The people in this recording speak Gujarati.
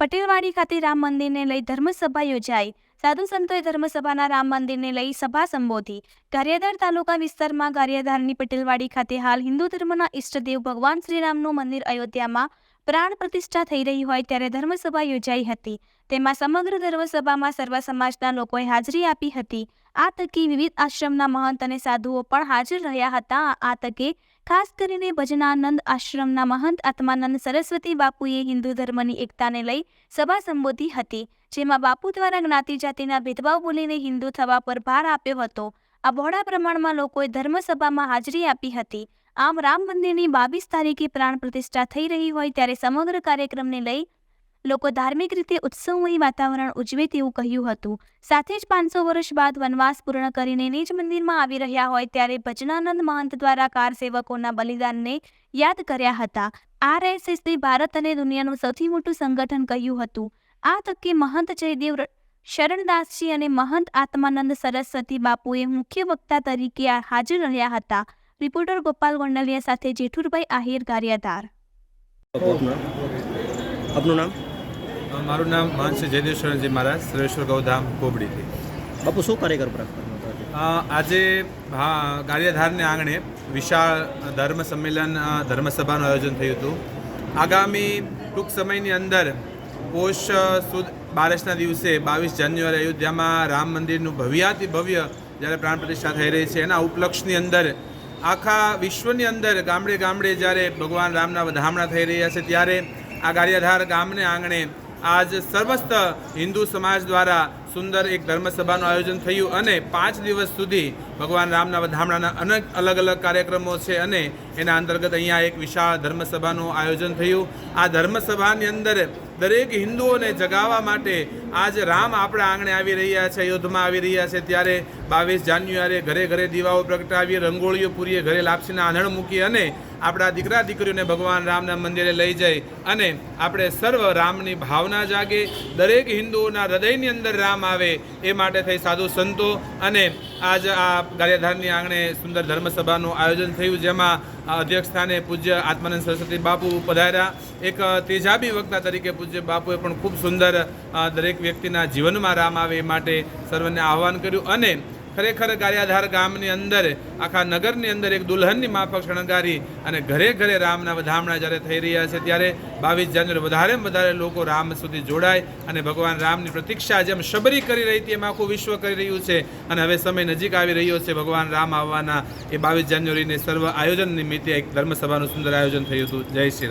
પટેલવાડી ખાતે રામ મંદિરને લઈ ધર્મસભા યોજાઈ. સાધુ સંતોએ ધર્મસભાના રામ મંદિરને લઈ સભા સંબોધી. ગારિયાધાર તાલુકા વિસ્તારમાં ગારિયાધારની પટેલવાડી ખાતે હાલ હિન્દુ ધર્મના ઈષ્ટદેવ ભગવાન શ્રીરામનું મંદિર અયોધ્યામાં પ્રાણ પ્રતિષ્ઠા થઈ રહી હોય ત્યારે ધર્મસભા યોજાઈ હતી. તેમાં સમગ્ર ધર્મસભામાં સર્વ સમાજના લોકોએ હાજરી આપી હતી. આ તકે વિવિધ આશ્રમના મહંત અને સાધુઓ પણ હાજર રહ્યા હતા. આ તકે ખાસ કરીને ભજનાનંદ આશ્રમના મહંત આત્માનંદ સરસ્વતી બાપુએ હિન્દુ ધર્મની એકતાને લઈ સભા સંબોધી હતી, જેમાં બાપુ દ્વારા જ્ઞાતિ જાતિના ભેદભાવ બોલીને હિન્દુ થવા પર ભાર આપ્યો હતો. આ બહોળા પ્રમાણમાં લોકોએ ધર્મસભામાં હાજરી આપી હતી. આમ રામ મંદિરની બાવીસ તારીખે પ્રાણ પ્રતિષ્ઠા થઈ રહી હોય ત્યારે સમગ્ર કાર્યક્રમને લઈ લોકો ધાર્મિક રીતે ઉત્સવમય વાતાવરણ ઉજવે તેવું કહ્યું હતું. સાથે જ પાંચસો વર્ષ બાદ વનવાસ પૂર્ણ કરીને નિજ મંદિરમાં આવી રહ્યા હોય ત્યારે ભજનાનંદ મહંત દ્વારા કાર સેવકોના બલિદાનને યાદ કર્યા હતા. આરએસએસએ ભારત અને દુનિયાનું સૌથી મોટું સંગઠન કહ્યું હતું. આ તકે મહંત જયદેવ શરણદાસજી અને મહંત આત્માનંદ સરસ્વતી બાપુએ મુખ્ય વક્તા તરીકે હાજર રહ્યા હતા. રિપોર્ટર ગોપાલ ગોંડલિયા સાથે જેઠુરભાઈ આહિર કાર્યધાર આપનું નામ? મારું નામ મહંત જયદેશ્વરજી મહારાજ સુરેશ્વર ગૌધામ કોબડીથી બાપુ શું કાર્યક્રમ રાખવાનો આજે? હા ગારિયાધારને આંગણે વિશાળ ધર્મ સંમેલન ધર્મસભાનું આયોજન થયું હતું આગામી ટૂંક સમયની અંદર પોષ સુદ બારસના દિવસે બાવીસ જાન્યુઆરી અયોધ્યામાં રામ મંદિરનું ભવ્યાતિ ભવ્ય જ્યારે પ્રાણ પ્રતિષ્ઠા થઈ રહી છે એના ઉપલક્ષની અંદર આખા વિશ્વની અંદર ગામડે ગામડે જ્યારે ભગવાન રામના વધામણા થઈ રહ્યા છે ત્યારે આ ગારિયાધાર ગામને આંગણે આજ સર્વસ્ત હિન્દુ સમાજ દ્વારા સુંદર એક ધર્મસભાનું આયોજન થયું અને પાંચ દિવસ સુધી ભગવાન રામના વધામણાના અનેક અલગ અલગ કાર્યક્રમો છે અને એના અંતર્ગત અહીંયા એક વિશાળ ધર્મસભાનું આયોજન થયું. આ ધર્મસભાની અંદર દરેક હિન્દુઓને જગાવવા માટે આજ રામ આપણા આંગણે આવી રહ્યા છે, અયોધ્યામાં આવી રહ્યા છે. ત્યારે બાવીસ જાન્યુઆરીએ ઘરે ઘરે દીવાઓ પ્રગટાવી, રંગોળીઓ પૂરીએ ઘરે લાપસીના આંધણ મૂકી અને આપણા દીકરા દીકરીઓને ભગવાન રામના મંદિરે લઈ જઈ અને આપણે સર્વ રામની ભાવના જાગે. દરેક હિન્દુઓના હૃદયની અંદર રામ આવે એ માટે થઈ સાધુ સંતો અને આજ આ ગારિયાધારની આંગણે સુંદર ધર્મસભાનું આયોજન થયું, જેમાં અધ્યક્ષ સ્થાને પૂજ્ય આત્માનંદ સરસ્વતી બાપુ પધાર્યા. એક તેજાબી વક્તા તરીકે પૂજ્ય બાપુએ પણ ખૂબ સુંદર દરેક વ્યક્તિના જીવનમાં રામ આવે એ માટે સર્વને આહ્વાન કર્યું અને ખરેખર ગારિયાધાર ગામની અંદર, આખા નગરની અંદર એક દુલ્હનની માફક શણગારી અને ઘરે ઘરે રામના વધામણા જ્યારે થઈ રહ્યા છે, ત્યારે બાવીસ જાન્યુઆરી વધારે વધારે લોકો રામ સુધી જોડાય અને ભગવાન રામની પ્રતીક્ષા જેમ શબરી કરી રહી હતી એમ આખું વિશ્વ કરી રહ્યું છે. અને હવે સમય નજીક આવી રહ્યો છે, ભગવાન રામ આવવાના એ બાવીસ જાન્યુઆરીને સર્વ આયોજન નિમિત્તે એક ધર્મસભાનું સુંદર આયોજન થયું હતું. જય શ્રી રામ.